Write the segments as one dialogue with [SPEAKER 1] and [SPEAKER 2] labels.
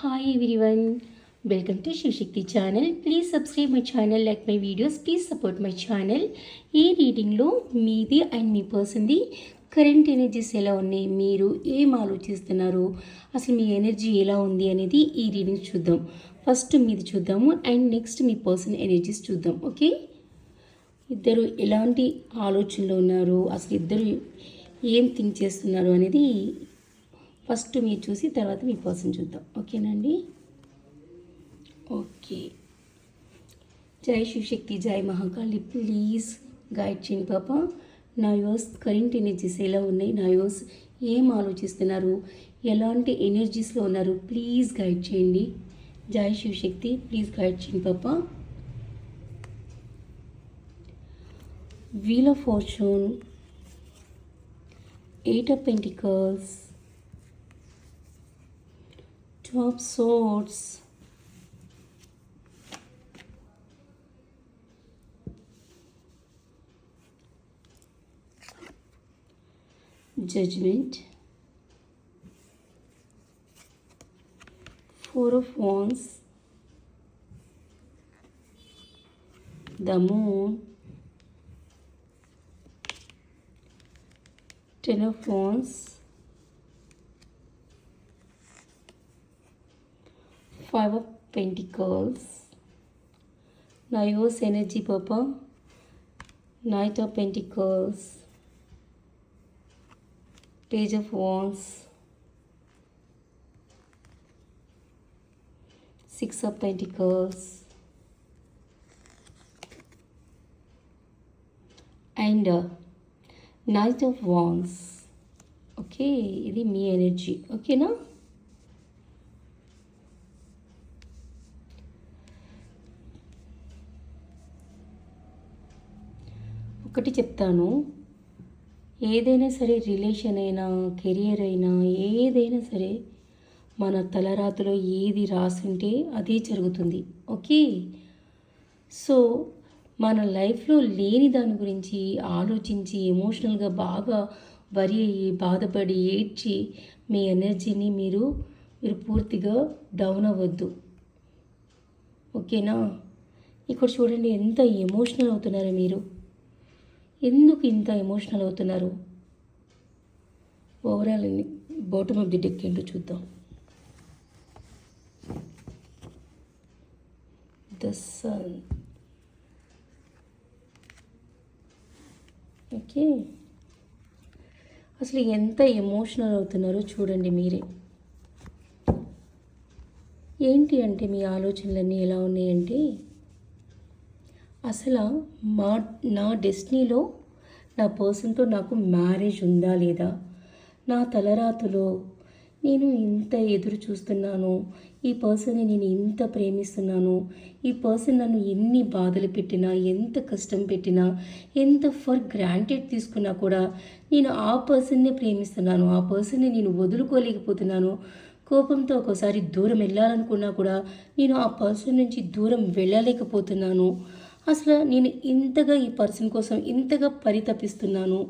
[SPEAKER 1] Hi everyone welcome to Shivashakti channel please subscribe my channel like my videos please support my channel ఈ రీడింగ్లో మీది and మీ పర్సన్ది current energies ఎలా ఉన్నాయి మీరు ఏం ఆలోచిస్తున్నారు అసలు మీ ఎనర్జీ ఎలా ఉంది అనేది ఈ రీడింగ్ చూద్దాం ఫస్ట్ మీది చూద్దాము అండ్ నెక్స్ట్ మీ పర్సన్ ఎనర్జీస్ చూద్దాం ఓకే ఇద్దరు ఎలాంటి ఆలోచనలో ఉన్నారు అసలు ఇద్దరు ఏం థింక్ చేస్తున్నారు అనేది ఫస్ట్ మీరు చూసి తర్వాత మీ పర్సన్ చూద్దాం. ఓకేనండి? ఓకే. జై శివశక్తి జై మహాకాళి. ప్లీజ్ గైడ్ చేయండి పాప. నా యోస్ కరెంట్ ఎనర్జీస్ ఎలా ఉన్నాయి? నా యోస్ ఏం ఆలోచిస్తున్నారు? ఎలాంటి ఎనర్జీస్లో ఉన్నారు? ప్లీజ్ గైడ్ చేయండి. జై శివశక్తి ప్లీజ్ గైడ్ చేయండి పాప. Wheel of fortune eight of pentacles Of Swords, Judgment, Four of Wands, the Moon, Ten of Wands, Five of Pentacles, Nios Energy Papa, Knight of Pentacles, Page of Wands, Six of Pentacles, and uh, knight of wands okay ఇది మీ energy ఓకేనా ఒకటి చెప్తాను. ఏదైనా సరే relation అయినా career అయినా ఏదైనా సరే మన తలరాతలో ఏది రాసుంటే అదే జరుగుతుంది. ఓకే? సో మన లైఫ్లో లేని దాని గురించి ఆలోచించి ఎమోషనల్గా బాగా వరి అయ్యి బాధపడి ఏడ్చి మీ ఎనర్జీని మీరు మీరు పూర్తిగా డౌన్ అవ్వద్దు. ఓకేనా? ఇక్కడ చూడండి ఎంత ఎమోషనల్ అవుతున్నారో మీరు. ఎందుకు ఇంత ఎమోషనల్ అవుతున్నారు? Overall bottom of the deck ఏంటో చూద్దాం. ద సన్ ఓకే అసలు ఎంత ఎమోషనల్ అవుతున్నారో చూడండి మీరే. ఏంటి అంటే మీ ఆలోచనలన్నీ ఎలా ఉన్నాయంటే అసలు మా నా డెస్టినీలో నా పర్సన్తో నాకు మ్యారేజ్ ఉందా లేదా? నా తలరాతులో నేను ఇంత ఎదురు చూస్తున్నాను. ఈ పర్సన్ని నేను ఇంత ప్రేమిస్తున్నాను. ఈ పర్సన్ నన్ను ఎన్ని బాధలు పెట్టినా ఎంత కష్టం పెట్టినా ఎంత ఫర్ గ్రాంటెడ్ తీసుకున్నా కూడా నేను ఆ పర్సన్నే ప్రేమిస్తున్నాను. ఆ పర్సన్ని నేను వదులుకోలేకపోతున్నాను. కోపంతో ఒకసారి దూరం వెళ్ళాలనుకున్నా కూడా నేను ఆ పర్సన్ నుంచి దూరం వెళ్ళలేకపోతున్నాను. అసలు నేను ఇంతగా ఈ పర్సన్ కోసం ఇంతగా పరితపిస్తున్నాను.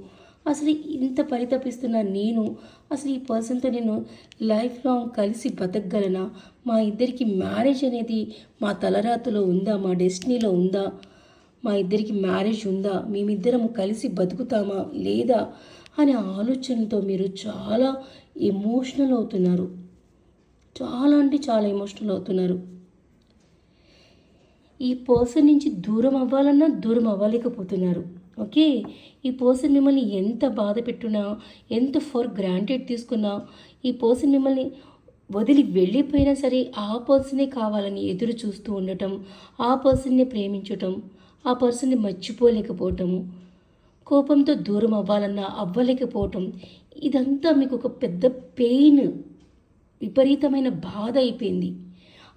[SPEAKER 1] అసలు ఇంత పరితపిస్తున్న నేను అసలు ఈ పర్సన్తో నేను లైఫ్ లాంగ్ కలిసి బతకగలనా? మా ఇద్దరికి మ్యారేజ్ అనేది మా తలరాతలో ఉందా? మా డెస్టినీలో ఉందా? మా ఇద్దరికి మ్యారేజ్ ఉందా? మేమిద్దరము కలిసి బతుకుతామా లేదా? అనే ఆలోచనతో మీరు చాలా ఎమోషనల్ అవుతున్నారు. చాలా అంటే చాలా ఎమోషనల్ అవుతున్నారు. ఈ పర్సన్ నుంచి దూరం అవ్వాలన్నా దూరం అవ్వలేకపోతున్నారు. ఓకే? ఈ పర్సన్ మిమ్మల్ని ఎంత బాధ పెట్టున్నా ఎంత ఫర్ గ్రాంటెడ్ తీసుకున్నా ఈ పర్సన్ మిమ్మల్ని వదిలి వెళ్ళిపోయినా సరే ఆ పర్సనే కావాలని ఎదురు చూస్తూ ఉండటం ఆ పర్సన్ని ప్రేమించటం ఆ పర్సన్ని మర్చిపోలేకపోవటము కోపంతో దూరం అవ్వాలన్నా అవ్వలేకపోవటం ఇదంతా మీకు ఒక పెద్ద పెయిన్ విపరీతమైన బాధ అయిపోయింది.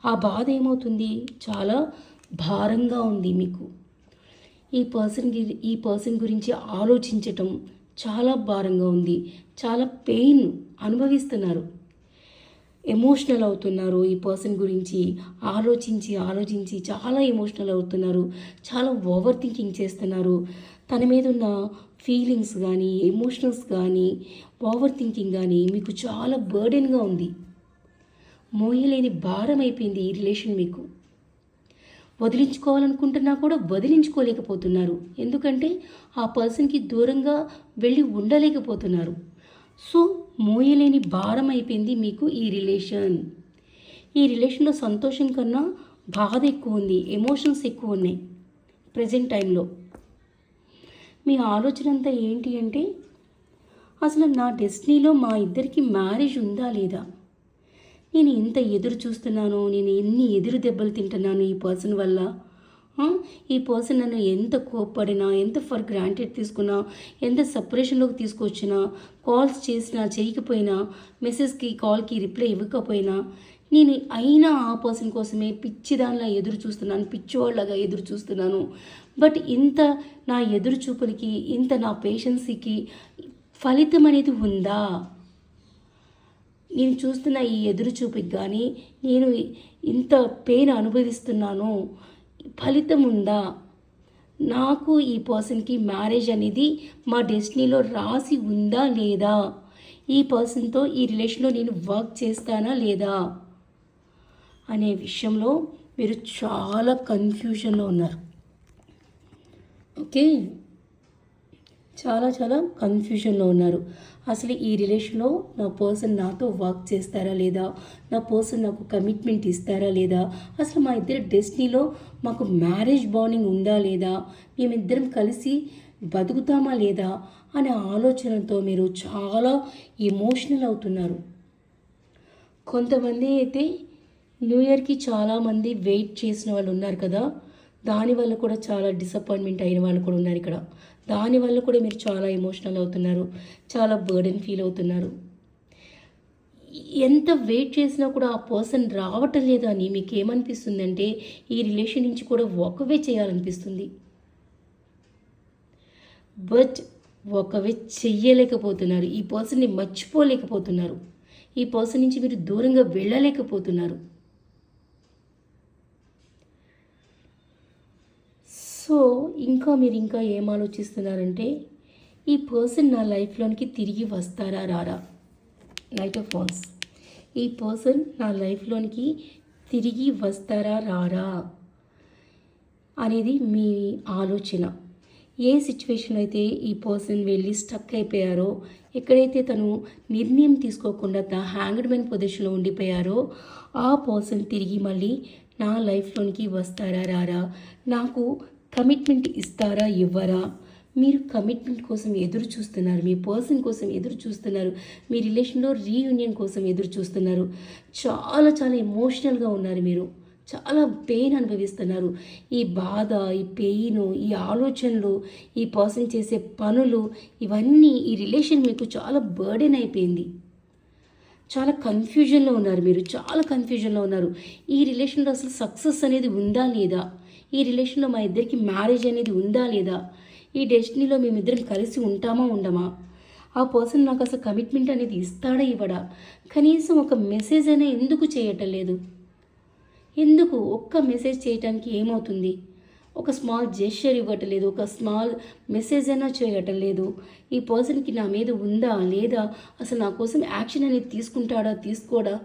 [SPEAKER 1] ఆ బాధ ఏమవుతుంది? చాలా భారంగా ఉంది మీకు. ఈ పర్సన్ ఈ పర్సన్ గురించి ఆలోచించటం చాలా భారంగా ఉంది. చాలా పెయిన్ అనుభవిస్తున్నారు. ఎమోషనల్ అవుతున్నారు ఈ పర్సన్ గురించి. ఆలోచించి ఆలోచించి చాలా ఎమోషనల్ అవుతున్నారు. చాలా ఓవర్ థింకింగ్ చేస్తున్నారు. తన మీద ఉన్న ఫీలింగ్స్ కానీ ఎమోషనల్స్ కానీ ఓవర్ థింకింగ్ కానీ మీకు చాలా బర్డెన్గా ఉంది. మోయలేని భారం అయిపోయింది ఈ రిలేషన్ మీకు. వదిలించుకోవాలనుకుంటున్నా కూడా వదిలించుకోలేకపోతున్నారు. ఎందుకంటే ఆ పర్సన్కి దూరంగా వెళ్ళి ఉండలేకపోతున్నారు. సో మోయలేని భారం అయిపోయింది మీకు ఈ రిలేషన్. ఈ రిలేషన్లో సంతోషం కన్నా బాధ ఎక్కువ ఉంది ఎమోషన్స్ ఎక్కువ ఉన్నాయి ప్రజెంట్ టైంలో మీ ఆలోచన అంతా ఏంటి అంటే అసలు నా డెస్టినీలో మా ఇద్దరికి మ్యారేజ్ ఉందా లేదా? నేను ఎంత ఎదురు చూస్తున్నాను నేను ఎన్ని ఎదురు దెబ్బలు తింటున్నాను ఈ పర్సన్ వల్ల. ఈ పర్సన్ నన్ను ఎంత కోప్పడినా ఎంత ఫర్ గ్రాంటెడ్ తీసుకున్నా ఎంత సపరేషన్లోకి తీసుకొచ్చినా కాల్స్ చేసినా చేయకపోయినా మెసేజ్కి కాల్కి రిప్లై ఇవ్వకపోయినా నేను అయినా ఆ పర్సన్ కోసమే పిచ్చిదానిలా ఎదురు చూస్తున్నాను పిచ్చివాళ్ళగా ఎదురు చూస్తున్నాను. బట్ ఇంత నా ఎదురు చూపులకి ఇంత నా పేషెన్సీకి ఫలితం అనేది ఉందా? నేను చూస్తున్న ఈ ఎదురు చూపుకి కానీ నేను ఇంత పెయిన్ అనుభవిస్తున్నాను. ఫలితం ఉందా? నాకు ఈ పర్సన్కి మ్యారేజ్ అనేది మా డెస్టినీలో రాసి ఉందా లేదా? ఈ పర్సన్తో ఈ రిలేషన్లో నేను వర్క్ చేస్తానా లేదా? అనే విషయంలో మీరు చాలా కన్ఫ్యూజన్లో ఉన్నారు. ఓకే చాలా చాలా కన్ఫ్యూజన్లో ఉన్నారు. అసలు ఈ రిలేషన్లో నా పర్సన్ నాతో వర్క్ చేస్తారా లేదా? నా పర్సన్ నాకు కమిట్మెంట్ ఇస్తారా లేదా? అసలు మా ఇద్దరి డెస్టినీలో మాకు మ్యారేజ్ బాండింగ్ ఉందా లేదా? మేమిద్దరం కలిసి బతుకుతామా లేదా? అనే ఆలోచనతో మీరు చాలా ఎమోషనల్ అవుతున్నారు. కొంతమంది అయితే న్యూ ఇయర్కి చాలామంది వెయిట్ చేసిన వాళ్ళు ఉన్నారు కదా? దానివల్ల కూడా చాలా డిసప్పాయింట్మెంట్ అయిన వాళ్ళు కూడా ఉన్నారు ఇక్కడ. దానివల్ల కూడా మీరు చాలా ఎమోషనల్ అవుతున్నారు. చాలా బర్డెన్ ఫీల్ అవుతున్నారు. ఎంత వెయిట్ చేసినా కూడా ఆ పర్సన్ రావటం లేదు అని మీకు ఏమనిపిస్తుందంటే ఈ రిలేషన్ నుంచి కూడా ఒకవే చేయాలనిపిస్తుంది. బట్ ఒకవే చెయ్యలేకపోతున్నారు. ఈ పర్సన్ని మర్చిపోలేకపోతున్నారు. ఈ పర్సన్ నుంచి మీరు దూరంగా వెళ్ళలేకపోతున్నారు. సో ఇంకా మీరు ఇంకా ఏం ఆలోచిస్తున్నారంటే ఈ పర్సన్ నా లైఫ్లోనికి తిరిగి వస్తారా రారా? నైట్ ఆఫ్ ఫోన్స్ ఈ పర్సన్ నా లైఫ్లోనికి తిరిగి వస్తారా రారా? అనేది మీ ఆలోచన. ఏ సిచ్యువేషన్ అయితే ఈ పర్సన్ వెళ్ళి స్టక్ అయిపోయారో ఎక్కడైతే తను నిర్ణయం తీసుకోకుండా ద హ్యాంగ్డ్ మ్యాన్ పొజిషన్లో ఉండిపోయారో ఆ పర్సన్ తిరిగి మళ్ళీ నా లైఫ్లోనికి వస్తారా రారా? నాకు కమిట్మెంట్ ఇస్తారా ఇవ్వరా? మీరు కమిట్మెంట్ కోసం ఎదురు చూస్తున్నారు మీ పర్సన్ కోసం ఎదురు చూస్తున్నారు మీ రిలేషన్లో రీయూనియన్ కోసం ఎదురు చూస్తున్నారు. చాలా చాలా ఎమోషనల్గా ఉన్నారు మీరు. చాలా పెయిన్ అనుభవిస్తున్నారు. ఈ బాధ ఈ పెయిన్ ఈ ఆలోచనలు ఈ పర్సన్ చేసే పనులు ఇవన్నీ ఈ రిలేషన్ మీకు చాలా బర్డెన్ అయిపోయింది. చాలా కన్ఫ్యూజన్లో ఉన్నారు మీరు. చాలా కన్ఫ్యూజన్లో ఉన్నారు. ఈ రిలేషన్లో అసలు సక్సెస్ అనేది ఉందా లేదా? ఈ రిలేషన్లో మా ఇద్దరికి మ్యారేజ్ అనేది ఉందా లేదా? ఈ డెస్టినీలో మేమిద్దరం కలిసి ఉంటామా ఉండమా? ఆ పర్సన్ నాకు అసలు కమిట్మెంట్ అనేది ఇస్తాడా ఇవ్వడా? కనీసం ఒక మెసేజ్ అయినా ఎందుకు చేయటం లేదు? ఎందుకు ఒక్క మెసేజ్ చేయటానికి ఏమవుతుంది? ఒక స్మాల్ జెస్చర్ ఇవ్వటం లేదు ఒక స్మాల్ మెసేజ్ అయినా చేయటం లేదు. ఈ పర్సన్కి నా మీద ఉందా లేదా? అసలు నా కోసం యాక్షన్ అనేది తీసుకుంటాడా తీసుకోడా?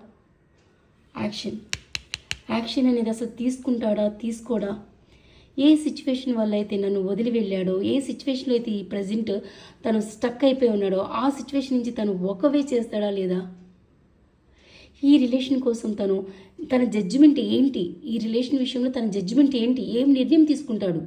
[SPEAKER 1] యాక్షన్. యాక్షన్ అనేది అసలు తీసుకుంటాడా తీసుకోడా? ఏ సిచ్యువేషన్ వల్ల అయితే నన్ను వదిలి వెళ్ళాడో ఏ సిచ్యువేషన్లో అయితే ఈ ప్రజెంట్ తను స్టక్ అయిపోయి ఉన్నాడో ఆ సిచ్యువేషన్ నుంచి తను ఒకవే చేస్తాడా లేదా? ఈ రిలేషన్ కోసం తను తన జడ్జిమెంట్ ఏంటి? ఈ రిలేషన్ విషయంలో తన జడ్జిమెంట్ ఏంటి? ఏం నిర్ణయం తీసుకుంటాడు?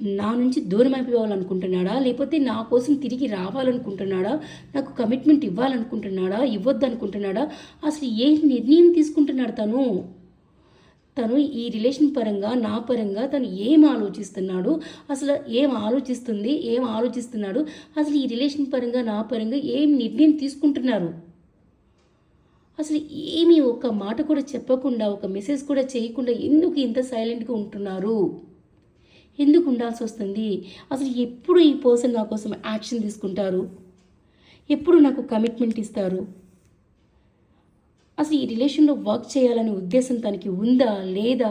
[SPEAKER 1] నా నుంచి దూరం అయిపోవాలనుకుంటున్నాడా? లేకపోతే నా కోసం తిరిగి రావాలనుకుంటున్నాడా? నాకు కమిట్మెంట్ ఇవ్వాలనుకుంటున్నాడా? ఇవ్వద్దు అనుకుంటున్నాడా అసలు ఏ నిర్ణయం తీసుకుంటున్నాడు తను? తను ఈ రిలేషన్ పరంగా నా పరంగా తను ఏం ఆలోచిస్తున్నాడు అసలు ఏం ఆలోచిస్తుంది ఏం ఆలోచిస్తున్నాడు అసలు ఈ రిలేషన్ పరంగా నా పరంగా ఏం నిర్ణయం తీసుకుంటున్నారు? అసలు ఏమీ ఒక్క మాట కూడా చెప్పకుండా ఒక మెసేజ్ కూడా చేయకుండా ఎందుకు ఇంత సైలెంట్గా ఉంటున్నారు? ఎందుకు ఉండాల్సి వస్తుంది? అసలు ఎప్పుడు ఈ పర్సన్ నా కోసం యాక్షన్ తీసుకుంటారు? ఎప్పుడు నాకు కమిట్మెంట్ ఇస్తారు? అసలు ఈ రిలేషన్లో వర్క్ చేయాలనే ఉద్దేశం తనకి ఉందా లేదా?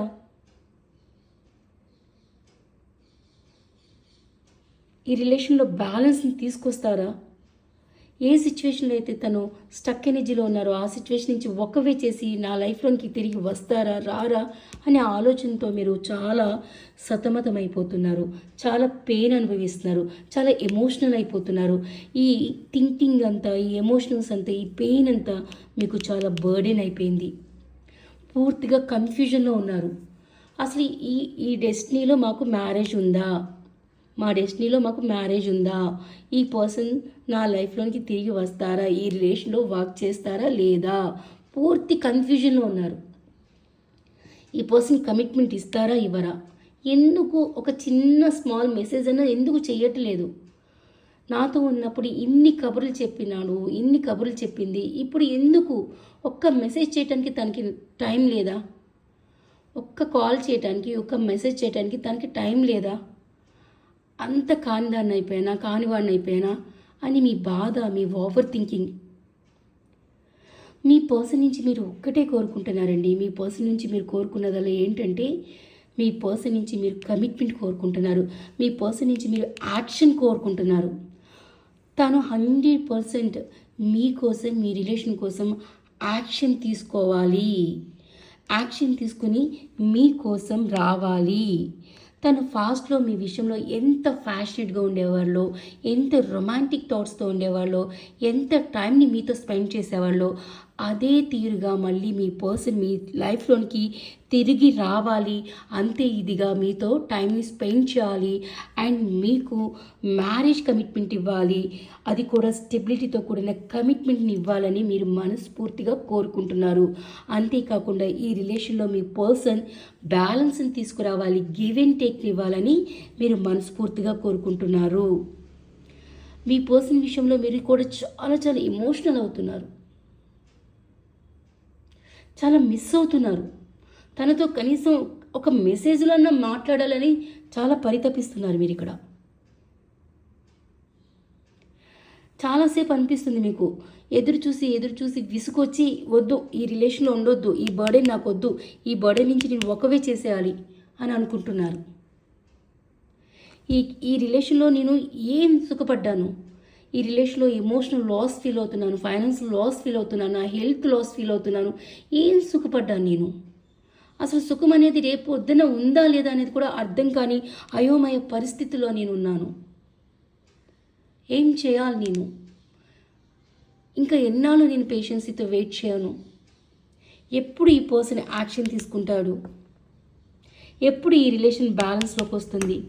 [SPEAKER 1] ఈ రిలేషన్లో బ్యాలెన్స్ని తీసుకొస్తారా? ఏ సిచ్యువేషన్లో అయితే తను స్టక్ ఎనర్జీలో ఉన్నారో ఆ సిచ్యువేషన్ నుంచి ఒక్కవే చేసి నా లైఫ్లోనికి తిరిగి వస్తారా రారా అనే ఆలోచనతో మీరు చాలా సతమతమైపోతున్నారు. చాలా పెయిన్ అనుభవిస్తున్నారు. చాలా ఎమోషనల్ అయిపోతున్నారు. ఈ థింకింగ్ అంతా ఈ ఎమోషనల్స్ అంతా ఈ పెయిన్ అంతా మీకు చాలా బర్డెన్ అయిపోయింది. పూర్తిగా కన్ఫ్యూజన్లో ఉన్నారు. అసలు ఈ ఈ డెస్టినీలో మాకు మ్యారేజ్ ఉందా? మా డెస్టినీలో మాకు మ్యారేజ్ ఉందా? ఈ పర్సన్ నా లైఫ్లోనికి తిరిగి వస్తారా? ఈ రిలేషన్లో వర్క్ చేస్తారా లేదా? పూర్తి కన్ఫ్యూజన్లో ఉన్నారు. ఈ పర్సన్ కమిట్మెంట్ ఇస్తారా? ఇవ్వరా? ఎందుకు ఒక చిన్న స్మాల్ మెసేజ్ అన్న ఎందుకు చెయ్యట్లేదు నాతో ఉన్నప్పుడు ఇన్ని కబుర్లు చెప్పినాడు ఇన్ని కబుర్లు చెప్పింది ఇప్పుడు ఎందుకు ఒక్క మెసేజ్ చేయడానికి తనకి టైం లేదా? ఒక్క కాల్ చేయడానికి ఒక్క మెసేజ్ చేయడానికి తనకి టైం లేదా? అంత కానిదాన్ని అయిపోయానా కానివాడిని అయిపోయానా అని మీ బాధ మీ ఓవర్ థింకింగ్ మీ పర్సన్ నుంచి మీరు ఒక్కటే కోరుకుంటున్నారండి. మీ పర్సన్ నుంచి మీరు కోరుకున్నదల్లా ఏంటంటే మీ పర్సన్ నుంచి మీరు కమిట్మెంట్ కోరుకుంటున్నారు. మీ పర్సన్ నుంచి మీరు యాక్షన్ కోరుకుంటున్నారు. తను హండ్రెడ్ పర్సెంట్ మీకోసం మీ రిలేషన్ కోసం యాక్షన్ తీసుకోవాలి. యాక్షన్ తీసుకుని మీకోసం రావాలి. తను ఫాస్ట్లో మీ విషయంలో ఎంత ఫ్యాషనేట్గా ఉండేవాళ్ళో ఎంత రొమాంటిక్ థాట్స్తో ఉండేవాళ్ళో ఎంత టైంని మీతో స్పెండ్ చేసేవాళ్ళో అదే తీరుగా మళ్ళీ మీ పర్సన్ మీ లైఫ్లోనికి తిరిగి రావాలి. అంతే ఇదిగా మీతో టైంని స్పెండ్ చేయాలి. అండ్ మీకు మ్యారేజ్ కమిట్మెంట్ ఇవ్వాలి. అది కూడా స్టెబిలిటీతో కూడిన కమిట్మెంట్ని ఇవ్వాలని మీరు మనస్ఫూర్తిగా కోరుకుంటున్నారు. అంతేకాకుండా ఈ రిలేషన్లో మీ పర్సన్ బ్యాలెన్స్ని తీసుకురావాలి. గివ్ అండ్ టేక్ని ఇవ్వాలని మీరు మనస్ఫూర్తిగా కోరుకుంటున్నారు. మీ పర్సన్ విషయంలో మీరు కూడా చాలా చాలా ఎమోషనల్ అవుతున్నారు. చాలా మిస్ అవుతున్నారు. తనతో కనీసం ఒక మెసేజ్లో మాట్లాడాలని చాలా పరితపిస్తున్నారు మీరు ఇక్కడ చాలాసేపు అనిపిస్తుంది మీకు. ఎదురు చూసి ఎదురు చూసి విసుకొచ్చి వద్దు ఈ రిలేషన్లో ఉండొద్దు ఈ బర్డే నాకు వద్దు ఈ బర్డే నుంచి నేను ఒకవే చేసేయాలి అని అనుకుంటున్నారు. ఈ ఈ రిలేషన్లో నేను ఏం సుఖపడ్డాను? ఈ రిలేషన్లో ఎమోషనల్ లాస్ ఫీల్ అవుతున్నాను ఫైనాన్షియల్ లాస్ ఫీల్ అవుతున్నాను నా హెల్త్ లాస్ ఫీల్ అవుతున్నాను. ఏం సుఖపడ్డాను నేను? అసలు సుఖం అనేది రేపు పొద్దున ఉందా లేదా అనేది కూడా అర్థం కాని అయోమయ పరిస్థితిలో నేను ఉన్నాను. ఏం చేయాలి నేను? ఇంకా ఎన్నాళ్ళు నేను పేషెన్సీతో వెయిట్ చేయను? ఎప్పుడు ఈ పర్సన్ యాక్షన్ తీసుకుంటాడు? ఎప్పుడు ఈ రిలేషన్ బ్యాలెన్స్లోకి వస్తుంది?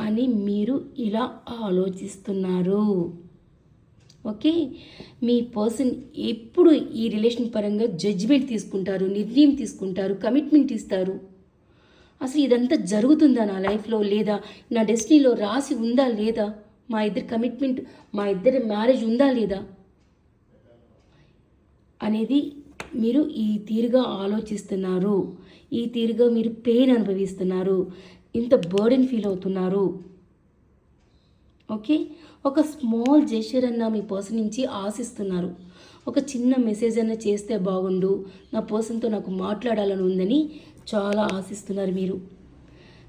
[SPEAKER 1] అని మీరు ఇలా ఆలోచిస్తున్నారు. ఓకే? మీ పర్సన్ ఎప్పుడు ఈ రిలేషన్ పరంగా జడ్జిమెంట్ తీసుకుంటారు నిర్ణయం తీసుకుంటారు కమిట్మెంట్ ఇస్తారు? అసలు ఇదంతా జరుగుతుందా నా లైఫ్లో లేదా? నా డెస్టినీలో రాసి ఉందా లేదా? మా ఇద్దరి కమిట్మెంట్ మా ఇద్దరి మ్యారేజ్ ఉందా లేదా? అనేది మీరు ఈ తీరుగా ఆలోచిస్తున్నారు. ఈ తీరుగా మీరు పెయిన్ అనుభవిస్తున్నారు. ఇంత బర్డెన్ ఫీల్ అవుతున్నారు. ఓకే? ఒక స్మాల్ జెస్చర్ అన్న మీ పర్సన్ నుంచి ఆశిస్తున్నారు. ఒక చిన్న మెసేజ్ అన్న చేస్తే బాగుండు. నా పర్సన్తో నాకు మాట్లాడాలని ఉందని చాలా ఆశిస్తున్నారు మీరు.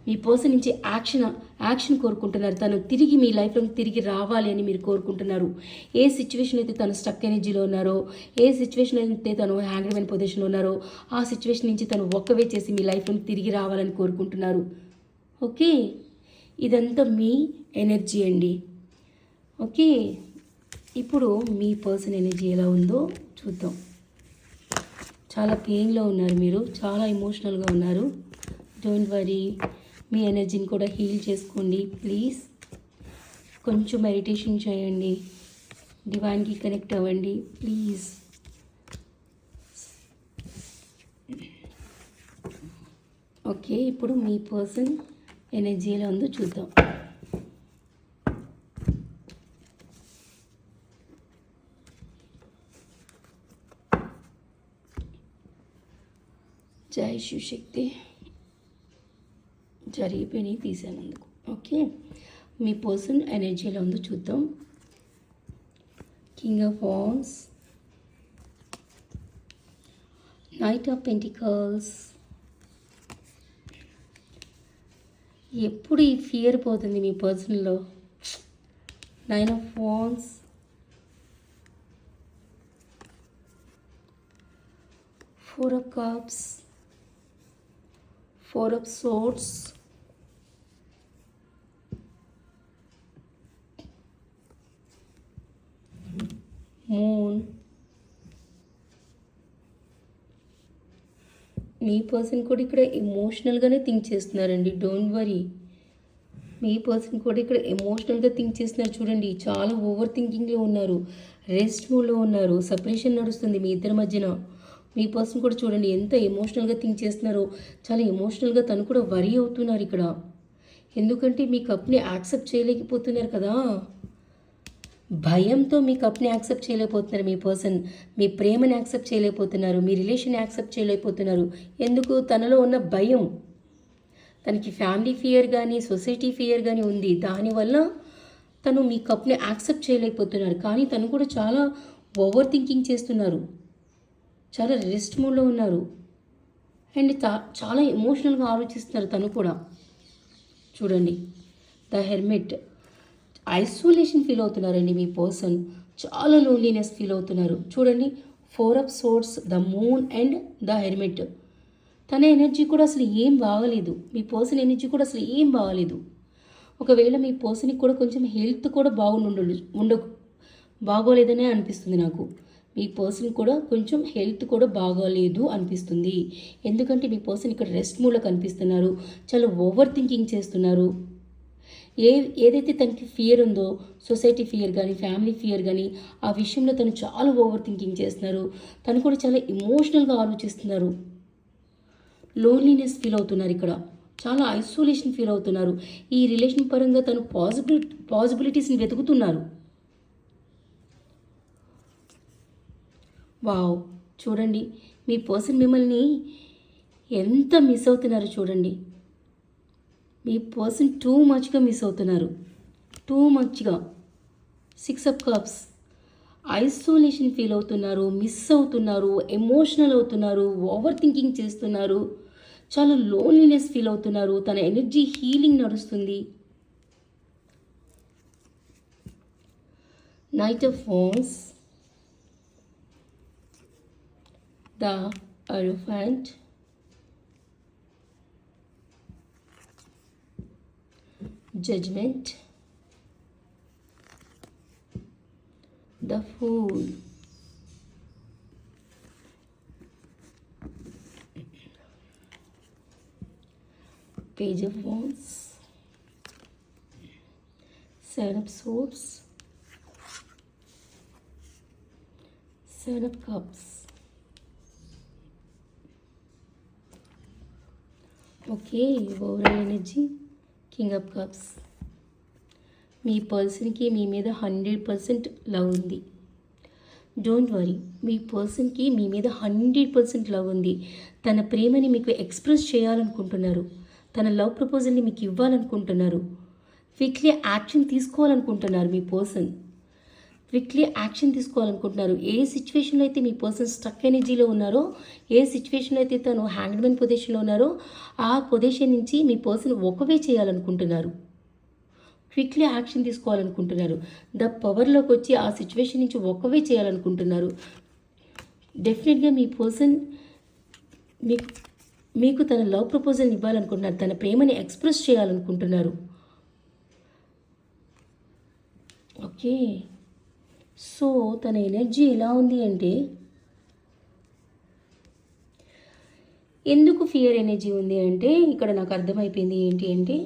[SPEAKER 1] మీ పర్సన్ నుంచి యాక్షన్ యాక్షన్ కోరుకుంటున్నారు. తను తిరిగి మీ లైఫ్లో తిరిగి రావాలి అని మీరు కోరుకుంటున్నారు. ఏ సిచ్యువేషన్ అయితే తను స్టక్ ఎనర్జీలో ఉన్నారో ఏ సిచ్యువేషన్ అయితే తను హ్యాంగ్రమెన్ పొజిషన్లో ఉన్నారో ఆ సిచ్యువేషన్ నుంచి తను ఒక్కవే చేసి మీ లైఫ్లో తిరిగి రావాలని కోరుకుంటున్నారు. ఓకే? ఇదంతా మీ ఎనర్జీ అండి. ఓకే? ఇప్పుడు మీ పర్సన్ ఎనర్జీ ఎలా ఉందో చూద్దాం. చాలా పెయిన్లో ఉన్నారు మీరు చాలా ఎమోషనల్గా ఉన్నారు. డోంట్ వరీ మీ ఎనర్జీని కూడా హీల్ చేసుకోండి ప్లీజ్ కొంచెం మెడిటేషన్ చేయండి డివైన్కి కనెక్ట్ అవ్వండి ప్లీజ్ ఓకే ఇప్పుడు మీ పర్సన్ ఎనర్జీలో ఉందో చూద్దాం. జై శివశక్తి జరిగిపోయినాయి తీసానందుకు. ఓకే? మీ పర్సన్ ఎనర్జీలో ఉందో చూద్దాం. King of wands. Knight of pentacles. ఎప్పుడు ఈ ఫియర్ పోతుంది మీ పర్సన్లో nine of phones four of cups four of swords me person కూడా ఇక్కడ ఎమోషనల్గానే థింక్ చేస్తున్నారండి. డోంట్ వరీ మీ పర్సన్ కూడా ఇక్కడ ఎమోషనల్గా థింక్ చేస్తున్నారు చూడండి. చాలా ఓవర్ థింకింగ్లో ఉన్నారు. రెస్ట్ మోడ్లో ఉన్నారు. సపరేషన్ నడుస్తుంది మీ ఇద్దరి మధ్యన. మీ పర్సన్ కూడా చూడండి ఎంత ఎమోషనల్గా థింక్ చేస్తున్నారో. చాలా ఎమోషనల్గా తను కూడా వరీ అవుతున్నారు ఇక్కడ. ఎందుకంటే మీ కప్ని యాక్సెప్ట్ చేయలేకపోతున్నారు కదా. భయంతో మీ కప్ని యాక్సెప్ట్ చేయలేకపోతున్నారు. మీ పర్సన్ మీ ప్రేమని యాక్సెప్ట్ చేయలేకపోతున్నారు. మీ రిలేషన్ యాక్సెప్ట్ చేయలేకపోతున్నారు. ఎందుకు? తనలో ఉన్న భయం. తనకి ఫ్యామిలీ ఫియర్ కానీ సొసైటీ ఫియర్ కానీ ఉంది. దానివల్ల తను మీ కప్ని యాక్సెప్ట్ చేయలేకపోతున్నారు. కానీ తను కూడా చాలా ఓవర్ థింకింగ్ చేస్తున్నారు. చాలా రెస్ట్ మూడ్లో ఉన్నారు. అండ్ చాలా ఎమోషనల్గా ఆలోచిస్తున్నారు తను కూడా. చూడండి. The hermit. ఐసోలేషన్ ఫీల్ అవుతున్నారండి మీ పర్సన్. చాలా లోన్లీనెస్ ఫీల్ అవుతున్నారు. చూడండి four of swords the moon and the hermit. తన ఎనర్జీ కూడా అసలు ఏం బాగలేదు. మీ పర్సన్ ఎనర్జీ కూడా అసలు ఏం బాగలేదు. ఒకవేళ మీ పర్సన్కి కూడా కొంచెం హెల్త్ కూడా బాగుండు ఉండ బాగోలేదనే అనిపిస్తుంది నాకు. మీ పర్సన్ కూడా కొంచెం హెల్త్ కూడా బాగోలేదు అనిపిస్తుంది. ఎందుకంటే మీ పర్సన్ ఇక్కడ రెస్ట్ మూడ్లో కనిపిస్తున్నారు. చాలా ఓవర్ థింకింగ్ చేస్తున్నారు. ఏ ఏదైతే తనకి ఫియర్ ఉందో సొసైటీ ఫియర్ కానీ ఫ్యామిలీ ఫియర్ కానీ ఆ విషయంలో తను చాలా ఓవర్ థింకింగ్ చేస్తున్నారు. తను కూడా చాలా ఇమోషనల్గా ఆలోచిస్తున్నారు. లోన్లీనెస్ ఫీల్ అవుతున్నారు ఇక్కడ. చాలా ఐసోలేషన్ ఫీల్ అవుతున్నారు. ఈ రిలేషన్ పరంగా తను పాజిబిలి పాసిబిలిటీస్ని వెతుకుతున్నారు. వావ్ చూడండి మీ పర్సన్ మిమ్మల్ని ఎంత మిస్ అవుతున్నారు చూడండి. మీ పర్సన్ టూ మచ్గా మిస్ అవుతున్నారు. Too మచ్గా six of cups isolation feel అవుతున్నారు మిస్ అవుతున్నారు ఎమోషనల్ అవుతున్నారు ఓవర్ థింకింగ్ చేస్తున్నారు. చాలా లోన్లీనెస్ ఫీల్ అవుతున్నారు. తన ఎనర్జీ హీలింగ్ నడుస్తుంది. Knight of phones the elephant judgment. The fool. Page of wands. Seven of swords. Seven of cups. Okay overall energy. King of cups మీ పర్సన్కి మీ మీద హండ్రెడ్ పర్సెంట్ లవ్ ఉంది. Don't worry మీ పర్సన్కి మీ మీద హండ్రెడ్ పర్సెంట్ లవ్ ఉంది. తన ప్రేమని మీకు ఎక్స్ప్రెస్ చేయాలనుకుంటున్నారు. తన లవ్ ప్రపోజల్ని మీకు ఇవ్వాలనుకుంటున్నారు. క్విక్లీ యాక్షన్ తీసుకోవాలనుకుంటున్నారు మీ పర్సన్. క్విక్లీ యాక్షన్ తీసుకోవాలనుకుంటున్నారు. ఏ సిచ్యువేషన్లో అయితే మీ పర్సన్ స్ట్రక్ ఎనర్జీలో ఉన్నారో ఏ సిచ్యువేషన్లో అయితే తను హ్యాండ్మెన్ పొజిషన్లో ఉన్నారో ఆ పొజిషన్ నుంచి మీ పర్సన్ ఒకవే చేయాలనుకుంటున్నారు. క్విక్లీ యాక్షన్ తీసుకోవాలనుకుంటున్నారు. ద పవర్లోకి వచ్చి ఆ సిచ్యువేషన్ నుంచి ఒకవే చేయాలనుకుంటున్నారు. డెఫినెట్గా మీ పర్సన్ మీకు మీకు తన లవ్ ప్రపోజల్ని ఇవ్వాలనుకుంటున్నారు. తన ప్రేమని ఎక్స్ప్రెస్ చేయాలనుకుంటున్నారు. ఓకే. సో తన ఎనర్జీ ఎలా ఉంది అంటే ఎందుకు ఫియర్ ఎనర్జీ ఉంది అంటే ఇక్కడ నాకు అర్థమైపోయింది ఏంటి అంటే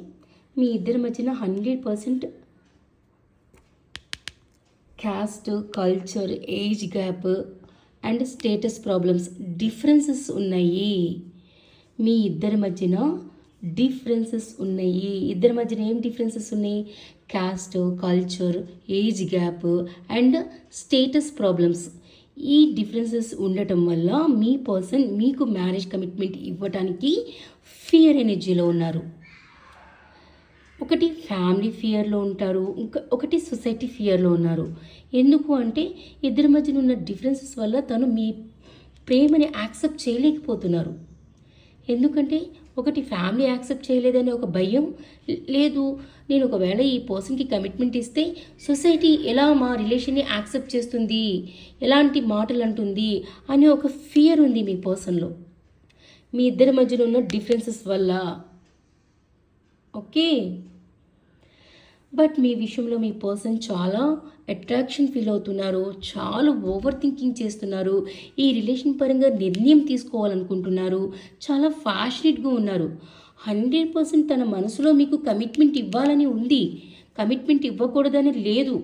[SPEAKER 1] మీ ఇద్దరి మధ్యన hundred percent caste culture age gap and status problems differences ఉన్నాయి. మీ ఇద్దరి మధ్యన డిఫరెన్సెస్ ఉన్నాయి. ఇద్దరి మధ్యన ఏం డిఫరెన్సెస్ ఉన్నాయి? Caste culture age gap and status problems ఈ డిఫరెన్సెస్ ఉండటం వల్ల మీ పర్సన్ మీకు మ్యారేజ్ కమిట్మెంట్ ఇవ్వటానికి ఫియర్ ఎనర్జీలో ఉన్నారు. ఒకటి ఫ్యామిలీ ఫియర్లో ఉంటారు. ఇంకా ఒకటి సొసైటీ ఫియర్లో ఉన్నారు. ఎందుకు అంటే ఇద్దరి మధ్యన ఉన్న డిఫరెన్సెస్ వల్ల తను మీ ప్రేమని యాక్సెప్ట్ చేయలేకపోతున్నారు. ఎందుకంటే ఒకటి ఫ్యామిలీ యాక్సెప్ట్ చేయలేదనే ఒక భయం లేదు. నేను ఒకవేళ ఈ పర్సన్కి కమిట్మెంట్ ఇస్తే సొసైటీ ఎలా మా రిలేషన్ని యాక్సెప్ట్ చేస్తుంది? ఎలాంటి మాటలు అంటుంది? అనే ఒక ఫియర్ ఉంది మీ పర్సన్లో మీ ఇద్దరి మధ్యలో ఉన్న డిఫరెన్సెస్ వల్ల. ఓకే బట్ మీ విషయంలో మీ పర్సన్ చాలా అట్రాక్షన్ ఫీల్ అవుతున్నారు చాలా ఓవర్ థింకింగ్ చేస్తున్నారు ఈ రిలేషన్ పరంగా నిర్ణయం తీసుకోవాలనుకుంటున్నారు చాలా ఫ్యాషనేట్గా ఉన్నారు. హండ్రెడ్ పర్సెంట్ తన మనసులో మీకు కమిట్మెంట్ ఇవ్వాలని ఉంది. కమిట్మెంట్ ఇవ్వకూడదని లేదు.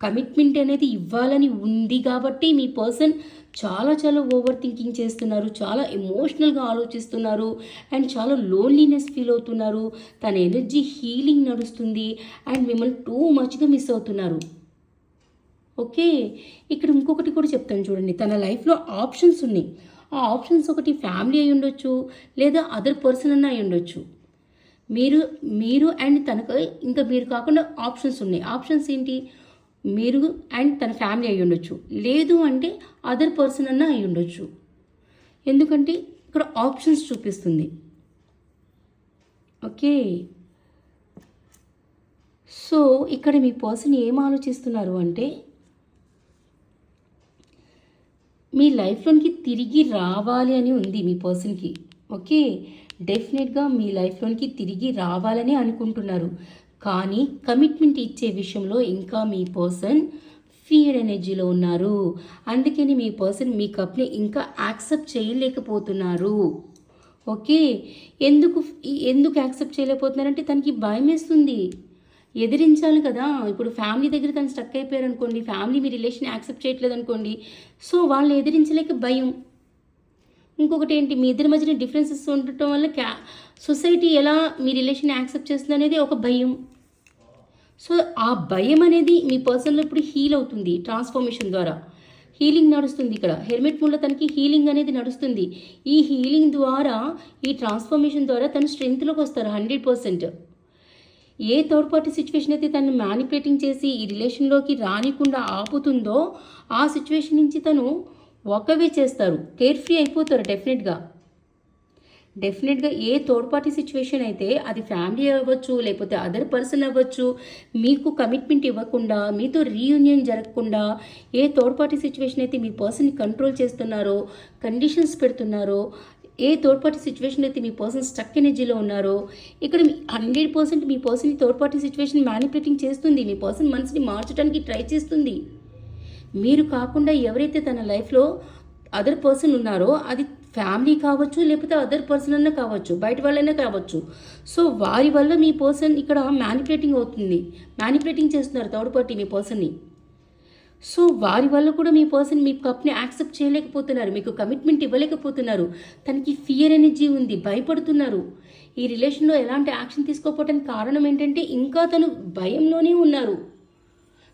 [SPEAKER 1] కమిట్మెంట్ అనేది ఇవ్వాలని ఉంది కాబట్టి మీ పర్సన్ చాలా చాలా ఓవర్ థింకింగ్ చేస్తున్నారు చాలా ఎమోషనల్గా ఆలోచిస్తున్నారు అండ్ చాలా లోన్లీనెస్ ఫీల్ అవుతున్నారు. తన ఎనర్జీ హీలింగ్ నడుస్తుంది అండ్ మిమ్మల్ని టూ మచ్గా మిస్ అవుతున్నారు. ఓకే? ఇక్కడ ఇంకొకటి కూడా చెప్తాను చూడండి. తన లైఫ్లో ఆప్షన్స్ ఉన్నాయి. ఆ ఆప్షన్స్ ఒకటి ఫ్యామిలీ అయి ఉండొచ్చు లేదా అదర్ పర్సన్ అన్న అయి ఉండొచ్చు. మీరు మీరు అండ్ తనకు ఇంకా మీరు కాకుండా ఆప్షన్స్ ఉన్నాయి. ఆప్షన్స్ ఏంటి? మీరు అండ్ తన ఫ్యామిలీ అయి ఉండొచ్చు. లేదు అంటే అదర్ పర్సన్ అన్న అయి ఉండొచ్చు. ఎందుకంటే ఇక్కడ ఆప్షన్స్ చూపిస్తుంది. ఓకే. సో ఇక్కడ మీ పర్సన్ ఏం ఆలోచిస్తున్నారు అంటే మీ లైఫ్లోనికి తిరిగి రావాలి అని ఉంది మీ పర్సన్కి. ఓకే. డెఫినెట్గా మీ లైఫ్లోనికి తిరిగి రావాలని అనుకుంటున్నారు. కానీ కమిట్మెంట్ ఇచ్చే విషయంలో ఇంకా మీ పర్సన్ ఫియర్ ఎనర్జీలో ఉన్నారు. అందుకని మీ పర్సన్ మీ కప్ని ఇంకా యాక్సెప్ట్ చేయలేకపోతున్నారు. ఓకే? ఎందుకు ఎందుకు యాక్సెప్ట్ చేయలేకపోతున్నారంటే తనకి భయం వేస్తుంది. ఎదిరించాలి కదా. ఇప్పుడు ఫ్యామిలీ దగ్గర తను స్టక్ అయిపోయారు అనుకోండి ఫ్యామిలీ మీ రిలేషన్ యాక్సెప్ట్ చేయట్లేదు అనుకోండి సో వాళ్ళని ఎదిరించలేక భయం. ఇంకొకటి ఏంటి? మీ ఇద్దరి మధ్యన డిఫరెన్సెస్ ఉండటం వల్ల క్యా సొసైటీ ఎలా మీ రిలేషన్ యాక్సెప్ట్ చేస్తుంది అనేది ఒక భయం. సో ఆ భయం అనేది మీ పర్సన్లో ఇప్పుడు హీల్ అవుతుంది ట్రాన్స్ఫర్మేషన్ ద్వారా. హీలింగ్ నడుస్తుంది ఇక్కడ. హెల్మెట్ మూల తనకి హీలింగ్ అనేది నడుస్తుంది. ఈ హీలింగ్ ద్వారా ఈ ట్రాన్స్ఫర్మేషన్ ద్వారా తను స్ట్రెంగ్త్లోకి వస్తారు hundred percent a third party situation అయితే తను మ్యానిపులేటింగ్ చేసి ఈ రిలేషన్లోకి రానికుండా ఆపుతుందో ఆ సిచ్యువేషన్ నుంచి తను వాకవే చేస్తారు. కేర్ ఫ్రీ అయిపోతారు డెఫినెట్గా. డెఫినెట్గా ఏ థర్డ్ పార్టీ సిచ్యువేషన్ అయితే అది ఫ్యామిలీ అవ్వచ్చు లేకపోతే అదర్ పర్సన్ అవ్వచ్చు మీకు కమిట్మెంట్ ఇవ్వకుండా మీతో రీయూనియన్ జరగకుండా ఏ థర్డ్ పార్టీ సిచ్యువేషన్ అయితే మీ పర్సన్ని కంట్రోల్ చేస్తున్నారో కండిషన్స్ పెడుతున్నారో ఏ థర్డ్ పార్టీ సిచ్యువేషన్ అయితే మీ పర్సన్ స్టక్ ఎనర్జీలో ఉన్నారో ఇక్కడ హండ్రెడ్ పర్సెంట్ మీ person third party situation manipulating చేస్తుంది. మీ పర్సన్ మనసుని మార్చడానికి ట్రై చేస్తుంది. మీరు కాకుండా ఎవరైతే తన లైఫ్లో అదర్ పర్సన్ ఉన్నారో అది ఫ్యామిలీ కావచ్చు లేకపోతే అదర్ పర్సన్ అన్న కావచ్చు బయట వాళ్ళైనా కావచ్చు. సో వారి వల్ల మీ పర్సన్ ఇక్కడ మ్యానిపులేటింగ్ అవుతుంది. మ్యానిపులేటింగ్ చేస్తున్నారు థర్డ్ పార్టీ మీ పర్సన్ని. సో వారి వల్ల కూడా మీ పర్సన్ మీ కప్ని యాక్సెప్ట్ చేయలేకపోతున్నారు మీకు కమిట్మెంట్ ఇవ్వలేకపోతున్నారు. తనకి ఫియర్ ఎనర్జీ ఉంది భయపడుతున్నారు. ఈ రిలేషన్లో ఎలాంటి యాక్షన్ తీసుకోకపోవడానికి కారణం ఏంటంటే ఇంకా తను భయంలోనే ఉన్నారు.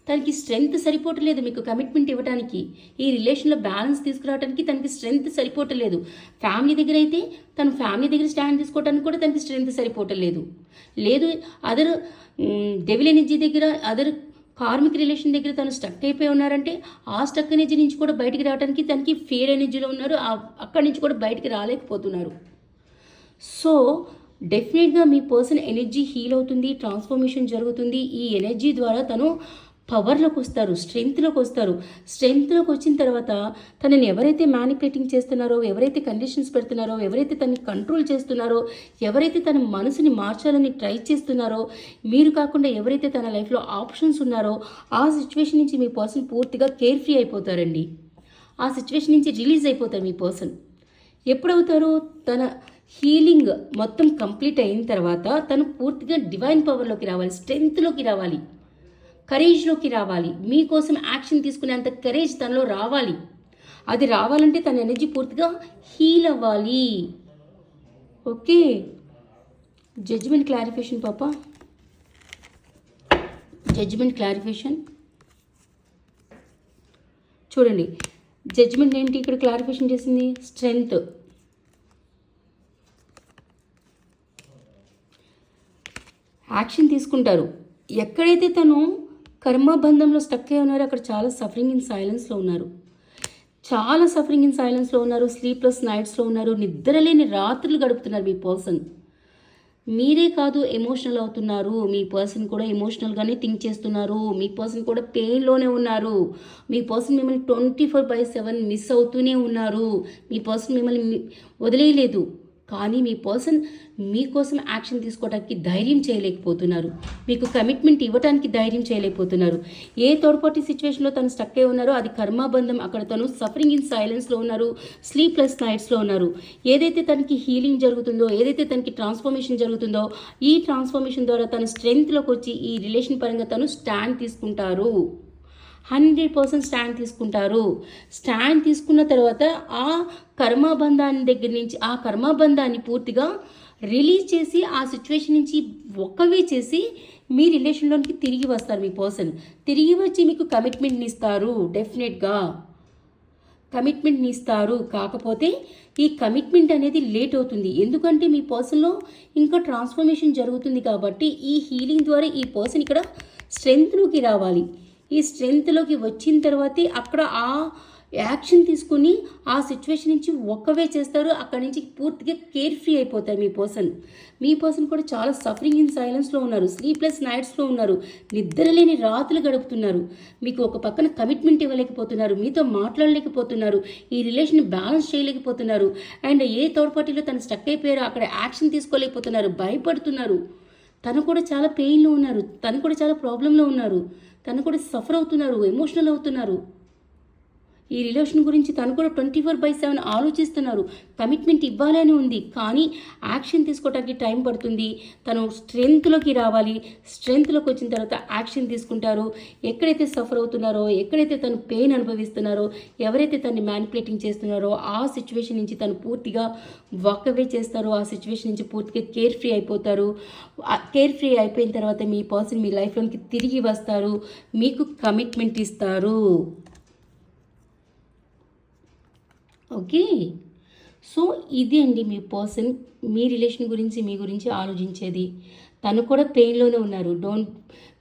[SPEAKER 1] తనకి స్ట్రెంగ్త్ సరిపోవట్లేదు మీకు కమిట్మెంట్ ఇవ్వడానికి ఈ రిలేషన్లో బ్యాలెన్స్ తీసుకురావడానికి తనకి స్ట్రెంగ్త్ సరిపోవట్లేదు. ఫ్యామిలీ దగ్గర అయితే తను ఫ్యామిలీ దగ్గర స్టాండ్ తీసుకోవడానికి కూడా తనకి స్ట్రెంగ్త్ సరిపోవట్లేదు. లేదు అదర్ డెవిల్ ఎనర్జీ దగ్గర అదర్ కార్మిక రిలేషన్ దగ్గర తను స్టక్ అయిపోయి ఉన్నారంటే ఆ స్టక్ ఎనర్జీ నుంచి కూడా బయటికి రావడానికి తనకి ఫేర్ ఎనర్జీలో ఉన్నారు. అక్కడి నుంచి కూడా బయటికి రాలేకపోతున్నారు. సో డెఫినెట్గా మీ పర్సన్ ఎనర్జీ హీల్ అవుతుంది ట్రాన్స్ఫర్మేషన్ జరుగుతుంది. ఈ ఎనర్జీ ద్వారా తను పవర్లోకి వస్తారు స్ట్రెంగ్త్లోకి వస్తారు. స్ట్రెంగ్త్లోకి వచ్చిన తర్వాత తనని ఎవరైతే మ్యానిపులేటింగ్ చేస్తున్నారో ఎవరైతే కండిషన్స్ పెడుతున్నారో ఎవరైతే తనని కంట్రోల్ చేస్తున్నారో ఎవరైతే తన మనసుని మార్చాలని ట్రై చేస్తున్నారో మీరు కాకుండా ఎవరైతే తన లైఫ్లో ఆప్షన్స్ ఉన్నారో ఆ సిచ్యువేషన్ నుంచి మీ పర్సన్ పూర్తిగా కేర్ ఫ్రీ అయిపోతారండి. ఆ సిచ్యువేషన్ నుంచి రిలీజ్ అయిపోతారు మీ పర్సన్ ఎప్పుడవుతారో తన హీలింగ్ మొత్తం కంప్లీట్ అయిన తర్వాత తను పూర్తిగా డివైన్ పవర్లోకి రావాలి స్ట్రెంగ్త్లోకి రావాలి. కరేజ్లోకి రావాలి. మీకోసం యాక్షన్ తీసుకునేంత కరేజ్ తనలో రావాలి. అది రావాలంటే తన ఎనర్జీ పూర్తిగా హీల్ అవ్వాలి. ఓకే? జడ్జిమెంట్ క్లారిఫికేషన్ పాప. జడ్జిమెంట్ క్లారిఫికేషన్ చూడండి. జడ్జిమెంట్ ఏంటి? ఇక్కడ క్లారిఫికేషన్ చేసింది? స్ట్రెంగ్త్ యాక్షన్ తీసుకుంటారు. ఎక్కడైతే తను కర్మబంధంలో స్టక్ అయి ఉన్నారు. అక్కడ చాలా సఫరింగ్ ఇన్ సైలెన్స్లో ఉన్నారు. చాలా సఫరింగ్ ఇన్ సైలెన్స్లో ఉన్నారు. స్లీప్లెస్ నైట్స్లో ఉన్నారు. నిద్రలేని రాత్రులు గడుపుతున్నారు మీ పర్సన్ మీరే కాదు ఎమోషనల్ అవుతున్నారు. మీ పర్సన్ కూడా ఎమోషనల్గానే థింక్ చేస్తున్నారు. మీ పర్సన్ కూడా పెయిన్లోనే ఉన్నారు. మీ పర్సన్ మిమ్మల్ని twenty four by seven miss అవుతూనే ఉన్నారు. మీ పర్సన్ మిమ్మల్ని వదిలేయలేదు. కానీ మీ పర్సన్ మీకోసం యాక్షన్ తీసుకోవడానికి ధైర్యం చేయలేకపోతున్నారు. మీకు కమిట్మెంట్ ఇవ్వడానికి ధైర్యం చేయలేకపోతున్నారు. ఏ తోడ్పాటి సిచ్యువేషన్లో తను స్టక్ అయి ఉన్నారో అది కర్మాబంధం. అక్కడ తను సఫరింగ్ ఇన్ సైలెన్స్లో ఉన్నారు స్లీప్లెస్ నైట్స్లో ఉన్నారు. ఏదైతే తనకి హీలింగ్ జరుగుతుందో ఏదైతే తనకి ట్రాన్స్ఫర్మేషన్ జరుగుతుందో ఈ ట్రాన్స్ఫర్మేషన్ ద్వారా తన స్ట్రెంగ్త్లోకి వచ్చి ఈ రిలేషన్ పరంగా తను స్టాండ్ తీసుకుంటారు. హండ్రెడ్ పర్సెంట్ స్టాండ్ తీసుకుంటారు. స్టాండ్ తీసుకున్న తర్వాత ఆ కర్మాబంధాన్ని దగ్గర నుంచి ఆ కర్మాబంధాన్ని పూర్తిగా రిలీజ్ చేసి ఆ సిచ్యువేషన్ నుంచి ఒక్కవే చేసి మీ రిలేషన్లోనికి తిరిగి వస్తారు మీ పర్సన్. తిరిగి వచ్చి మీకు కమిట్మెంట్ని ఇస్తారు డెఫినెట్గా. కమిట్మెంట్ని ఇస్తారు. కాకపోతే ఈ కమిట్మెంట్ అనేది లేట్ అవుతుంది. ఎందుకంటే మీ పర్సన్లో ఇంకా ట్రాన్స్ఫర్మేషన్ జరుగుతుంది కాబట్టి ఈ హీలింగ్ ద్వారా ఈ పర్సన్ ఇక్కడ స్ట్రెంగ్త్లోకి రావాలి. ఈ స్ట్రెంగ్త్లోకి వచ్చిన తర్వాతే అక్కడ ఆ యాక్షన్ తీసుకుని ఆ సిచ్యువేషన్ నుంచి ఒక్కవే చేస్తారు. అక్కడి నుంచి పూర్తిగా కేర్ ఫ్రీ అయిపోతారు మీ పర్సన్ మీ పర్సన్ కూడా చాలా సఫరింగ్ ఇన్ సైలెన్స్లో ఉన్నారు. స్లీప్లెస్ నైట్స్లో ఉన్నారు. నిద్రలేని రాత్రులు గడుపుతున్నారు. మీకు ఒక పక్కన కమిట్మెంట్ ఇవ్వలేకపోతున్నారు. మీతో మాట్లాడలేకపోతున్నారు. ఈ రిలేషన్ బ్యాలెన్స్ చేయలేకపోతున్నారు. అండ్ ఏ థర్డ్ పార్టీలో తను స్టక్ అయిపోయారో అక్కడ యాక్షన్ తీసుకోలేకపోతున్నారు. భయపడుతున్నారు. తను కూడా చాలా పెయిన్లో ఉన్నారు. తను కూడా చాలా ప్రాబ్లంలో ఉన్నారు. తను కూడా సఫర్ అవుతున్నారు ఎమోషనల్ అవుతున్నారు. ఈ రిలేషన్ గురించి తను కూడా ట్వంటీ ఫోర్ బై సెవెన్ ఆలోచిస్తున్నారు. కమిట్మెంట్ ఇవ్వాలని ఉంది. కానీ యాక్షన్ తీసుకోవడానికి టైం పడుతుంది. తను స్ట్రెంగ్త్లోకి రావాలి. స్ట్రెంగ్త్లోకి వచ్చిన తర్వాత యాక్షన్ తీసుకుంటారు. ఎక్కడైతే సఫర్ అవుతున్నారో ఎక్కడైతే తను పెయిన్ అనుభవిస్తున్నారో ఎవరైతే తన్ని మ్యానిపులేటింగ్ చేస్తున్నారో ఆ సిచ్యువేషన్ నుంచి తను పూర్తిగా వాకవే చేస్తారో. ఆ సిచ్యువేషన్ నుంచి పూర్తిగా కేర్ ఫ్రీ అయిపోతారు. కేర్ ఫ్రీ అయిపోయిన తర్వాత మీ పర్సన్ మీ లైఫ్లోకి తిరిగి వస్తారు. మీకు కమిట్మెంట్ ఇస్తారు. ఓకే సో ఇది అండి మీ పర్సన్ మీ రిలేషన్ గురించి మీ గురించి ఆలోచించేది? తను కూడా పెయిన్లోనే ఉన్నారు. డోంట్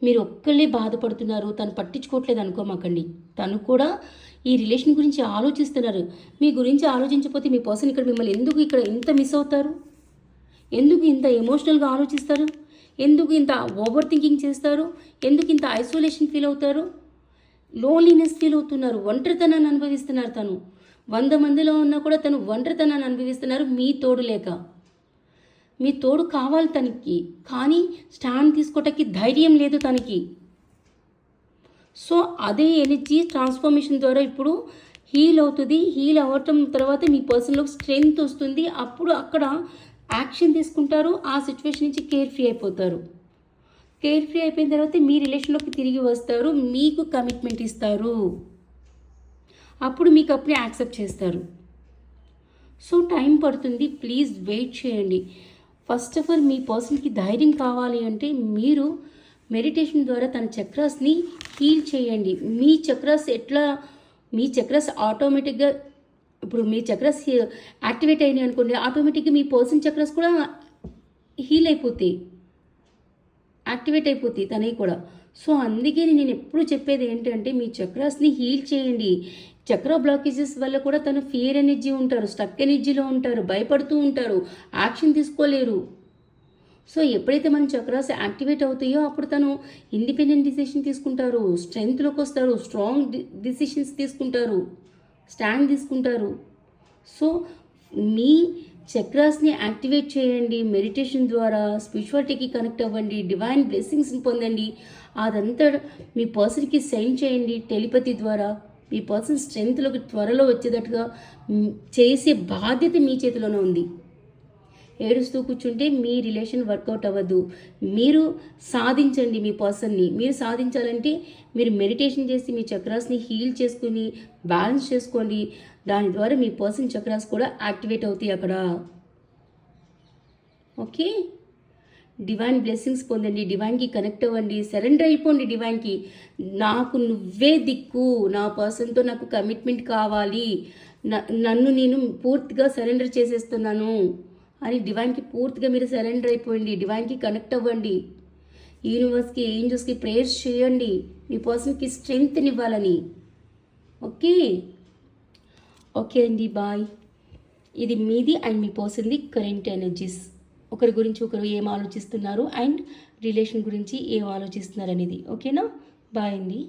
[SPEAKER 1] మీరు ఒక్కళ్ళే బాధపడుతున్నారు. తను పట్టించుకోవట్లేదు అనుకోమాకండి. తను కూడా ఈ రిలేషన్ గురించి ఆలోచిస్తున్నారు. మీ గురించి ఆలోచించకపోతే మీ పర్సన్ ఇక్కడ మిమ్మల్ని ఎందుకు ఇక్కడ ఇంత మిస్ అవుతారు? ఎందుకు ఇంత ఎమోషనల్గా ఆలోచిస్తారు? ఎందుకు ఇంత ఓవర్ థింకింగ్ చేస్తారు? ఎందుకు ఇంత ఐసోలేషన్ ఫీల్ అవుతారు? లోన్లీనెస్ ఫీల్ అవుతున్నారు. ఒంటరితనాన్ని అనుభవిస్తున్నారు తను. వంద మందిలో ఉన్నా కూడా తను ఒంటరితనాన్ని అనుభవిస్తున్నారు. మీ తోడు లేక. మీ తోడు కావాలి తనకి. కానీ స్టాండ్ తీసుకోవటానికి ధైర్యం లేదు తనకి. సో అదే ఎనర్జీ ట్రాన్స్ఫర్మేషన్ ద్వారా ఇప్పుడు హీల్ అవుతుంది. హీల్ అవ్వటం తర్వాత మీ పర్సన్లో స్ట్రెంగ్త్ వస్తుంది. అప్పుడు అక్కడ యాక్షన్ తీసుకుంటారు. ఆ సిచ్యువేషన్ నుంచి కేర్ ఫ్రీ అయిపోతారు. కేర్ ఫ్రీ అయిపోయిన తర్వాత మీ రిలేషన్లోకి తిరిగి వస్తారు. మీకు కమిట్మెంట్ ఇస్తారు. అప్పుడు మీకు అప్పుడే యాక్సెప్ట్ చేస్తారు. సో టైం పడుతుంది. ప్లీజ్ వెయిట్ చేయండి. ఫస్ట్ ఆఫ్ ఆల్ మీ పర్సన్కి ధైర్యం కావాలి అంటే మీరు మెడిటేషన్ ద్వారా తన చక్రాస్ని హీల్ చేయండి. మీ చక్రాస్ ఎట్లా మీ చక్రాస్ ఆటోమేటిక్గా ఇప్పుడు మీ చక్రాస్ యాక్టివేట్ అయినాయి అనుకోండి ఆటోమేటిక్గా మీ పర్సన్ చక్రాస్ కూడా హీల్ అయిపోతాయి. యాక్టివేట్ అయిపోతాయి తనవి కూడా. సో అందుకే నేను ఎప్పుడు చెప్పేది ఏంటంటే మీ చక్రాస్ని హీల్ చేయండి. చక్ర బ్లాకేజెస్ వల్ల కూడా తను ఫియర్ ఎనర్జీ ఉంటారు స్టక్ ఎనర్జీలో ఉంటారు భయపడుతూ ఉంటారు యాక్షన్ తీసుకోలేరు. సో ఎప్పుడైతే మన చక్రాస్ యాక్టివేట్ అవుతాయో అప్పుడు తను ఇండిపెండెంట్ డిసిషన్ తీసుకుంటారు స్ట్రెంగ్త్లోకి వస్తారు స్ట్రాంగ్ డిసిషన్స్ తీసుకుంటారు స్టాండ్ తీసుకుంటారు. సో మీ చక్రాస్ని యాక్టివేట్ చేయండి మెడిటేషన్ ద్వారా స్పిరిచువాలిటీకి కనెక్ట్ అవ్వండి డివైన్ బ్లెస్సింగ్స్ని పొందండి. అదంతా మీ పర్సన్కి సెండ్ చేయండి టెలిపతి ద్వారా. మీ పర్సన్ స్ట్రెంగ్త్లోకి త్వరలో వచ్చేటట్టుగా చేసే బాధ్యత మీ చేతిలోనే ఉంది. ఏడుస్తూ కూర్చుంటే మీ రిలేషన్ వర్కౌట్ అవ్వదు. మీరు సాధించండి మీ పర్సన్ని మీరు సాధించాలంటే మీరు మెడిటేషన్ చేసి మీ చక్రాస్ని హీల్ చేసుకుని బ్యాలెన్స్ చేసుకోండి. దాని ద్వారా మీ పర్సన్ చక్రాస్ కూడా యాక్టివేట్ అవుతాయి అక్కడ. ఓకే డివైన్ బ్లెస్సింగ్స్ పొందండి డివైన్కి కనెక్ట్ అవ్వండి సరెండర్ అయిపోండి డివైన్కి నాకు నువ్వే దిక్కు నా పర్సన్తో నాకు కమిట్మెంట్ కావాలి. న- నన్ను నేను పూర్తిగా సరెండర్ చేసేస్తున్నాను. అని డివైన్కి పూర్తిగా మీరు సరెండర్ అయిపోయింది డివైన్కి కనెక్ట్ అవ్వండి. యూనివర్స్కి ఏంజల్స్కి ప్రేయర్స్ చేయండి. మీ పర్సన్కి స్ట్రెంగ్త్నివ్వాలని ఓకే? ఓకే అండి బాయ్ ఇది మీది అండ్ మీ పర్సన్ది కరెంట్ ఎనర్జీస్ ఒకరి గురించి ఒకరు ఏం ఆలోచిస్తున్నారు అండ్ రిలేషన్ గురించి ఏం ఆలోచిస్తున్నారు అనేది. ఓకేనా? బాయ్ అండి.